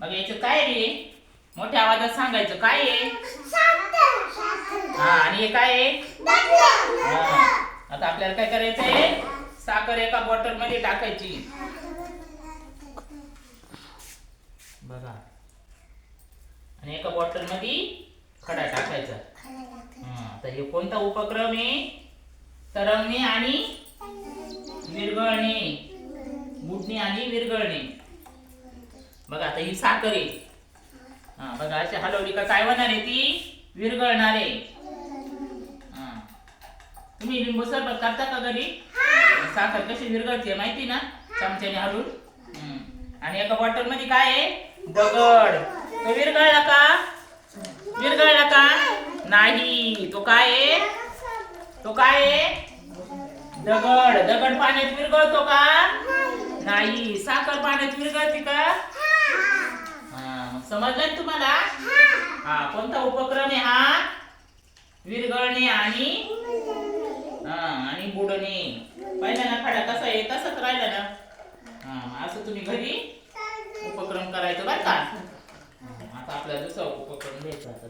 मग याचं काय रे? मोठ्या आवाजात सांगायचं. काय आहे? हा आणि हे काय आहे? हा. आता आपल्याला काय करायचंय साखर एका बॉटलमध्ये टाकायची. बघा. आणि एका बॉटलमध्ये खडा टाकायचा. हा, तर हे कोणता उपक्रम आहे? तरंगणे आणि विरघळणे बुडणे आणि विरघळणे बघा आता ही साखर. आहे हा बघा अशी हलवली का काय होणार आहे ती? विरघळणार. आहे हा. तुम्ही लिंबू सरबत करता का घरी? साखर कशी विरघळते माहिती ना? चमच्याने हम्म. आणि एका बॉटलमध्ये काय आहे? दगड. तो विरघळला का? विरघळला का? नाही. तो काय आहे? तो काय आहे? दगड. दगड पाण्यात विरघळतो का? नाही साखर पाण्यात विरघळते का? हा. मग समजलं ना तुम्हाला? हा कोणता उपक्रम आहे हा? विरघळणे आणि? हा आणि बुडणे. पाहिलं ना खडा कसा आहे? तसंच राहिला ना? हा असं तुम्ही घरी उपक्रम करायचं बरं का? आता आपल्याला दुसरा उपक्रम घ्यायचा आता.